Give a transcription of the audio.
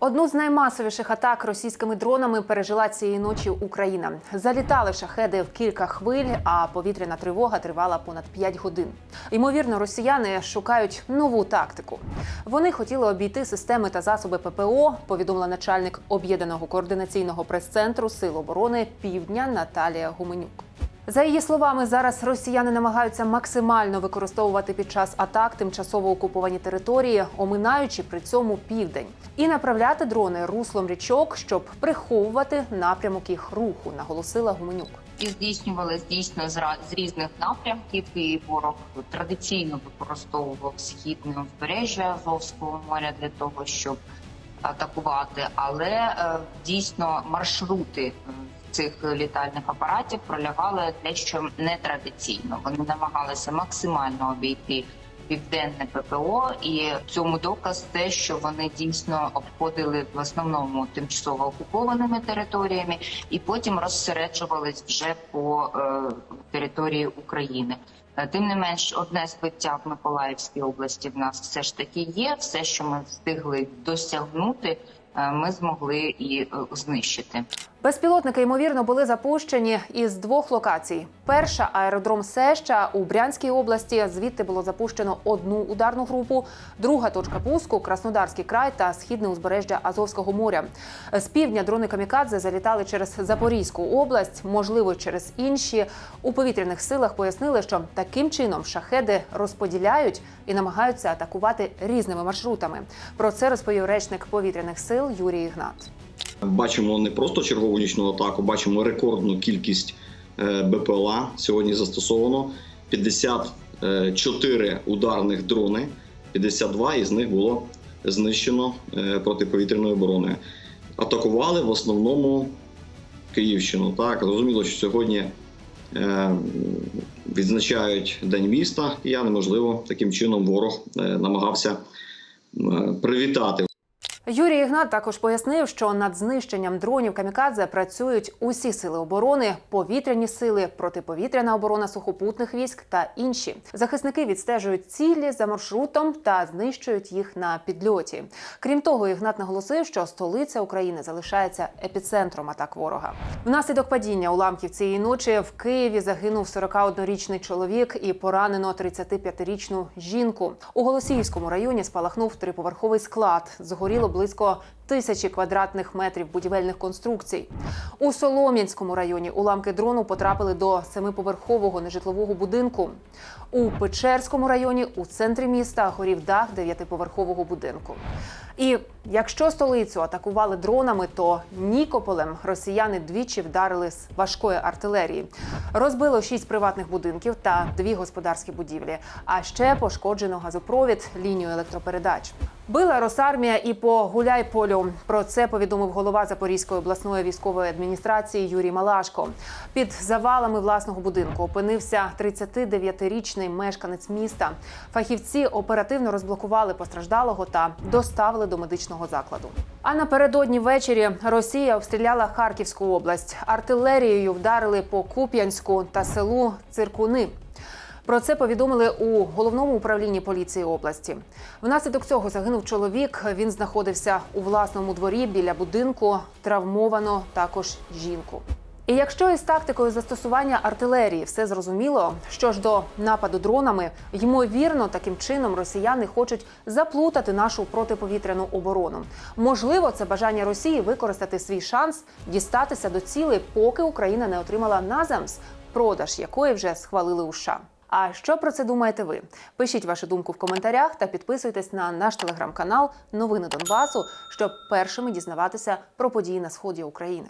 Одну з наймасовіших атак російськими дронами пережила цієї ночі Україна. Залітали шахеди в кілька хвиль, а повітряна тривога тривала понад 5 годин. Ймовірно, росіяни шукають нову тактику. Вони хотіли обійти системи та засоби ППО. Повідомила начальник об'єднаного координаційного прес-центру Сил оборони Півдня Наталія Гуменюк. За її словами, зараз росіяни намагаються максимально використовувати під час атак тимчасово окуповані території, оминаючи при цьому південь, і направляти дрони руслом річок, щоб приховувати напрямок їх руху, наголосила Гуменюк. і здійснювали дійсно з різних напрямків. І ворог традиційно використовував східне узбережжя Азовського моря для того, щоб атакувати. Але е, дійсно маршрути е, цих літальних апаратів пролягали дещо нетрадиційно. Вони намагалися максимально обійти. Південне ППО, і цьому доказ те, що вони дійсно обходили в основному тимчасово окупованими територіями, і потім розсереджувались вже по е, території України. Е, Тим не менш, одне збиття в Миколаївській області в нас все ж таки є. Все, що ми встигли досягнути, е, ми змогли і е, знищити. Безпілотники ймовірно були запущені із двох локацій. Перша аеродром Сеща у Брянській області. Звідти було запущено одну ударну групу. Друга точка пуску Краснодарський край та східне узбережжя Азовського моря. З півдня дрони камікадзе залітали через Запорізьку область, можливо, через інші. У повітряних силах пояснили, що таким чином шахеди розподіляють і намагаються атакувати різними маршрутами. Про це розповів речник повітряних сил Юрій Ігнат. Бачимо не просто чергову нічну атаку, бачимо рекордну кількість е, БПЛА. Сьогодні застосовано 54 ударних дрони, 52 із них було знищено е, протиповітряною обороною. Атакували в основному Київщину. Так, зрозуміло, що сьогодні е, відзначають День міста кияни. Можливо, таким чином ворог е, намагався е, привітати Юрій Ігнат також пояснив, що над знищенням дронів камікадзе працюють усі сили оборони, повітряні сили, протиповітряна оборона сухопутних військ та інші. Захисники відстежують цілі за маршрутом та знищують їх на підльоті. Крім того, Ігнат наголосив, що столиця України залишається епіцентром атак ворога. Внаслідок падіння уламків цієї ночі в Києві загинув 41-річний чоловік і поранено 35-річну жінку. У Голосіївському районі спалахнув триповерховий склад. Згоріло близько тисячі квадратних метрів будівельних конструкцій. У Солом'янському районі уламки дрону потрапили до семиповерхового нежитлового будинку. У Печерському районі у центрі міста горів дах дев'ятиповерхового будинку. І якщо столицю атакували дронами, то Нікополем росіяни двічі вдарили з важкої артилерії. Розбило шість приватних будинків та дві господарські будівлі. А ще пошкоджено газопровід, лінію електропередач. Била Росармія і по Гуляйполю. Про це повідомив голова Запорізької обласної військової адміністрації Юрій Малашко. Під завалами власного будинку опинився 39-річний мешканець міста. Фахівці оперативно розблокували постраждалого та доставили до медичного закладу. А напередодні ввечері Росія обстріляла Харківську область. Артилерією вдарили по Куп'янську та селу Циркуни. Про це повідомили у головному управлінні поліції області. Внаслідок цього загинув чоловік. Він знаходився у власному дворі біля будинку. Травмовано також жінку. І якщо із тактикою застосування артилерії все зрозуміло, що ж до нападу дронами, ймовірно, таким чином росіяни хочуть заплутати нашу протиповітряну оборону. Можливо, це бажання Росії використати свій шанс дістатися до цілей, поки Україна не отримала назамс, продаж якої вже схвалили у США. А що про це думаєте ви? Пишіть вашу думку в коментарях та підписуйтесь на наш телеграм-канал Новини Донбасу, щоб першими дізнаватися про події на сході України.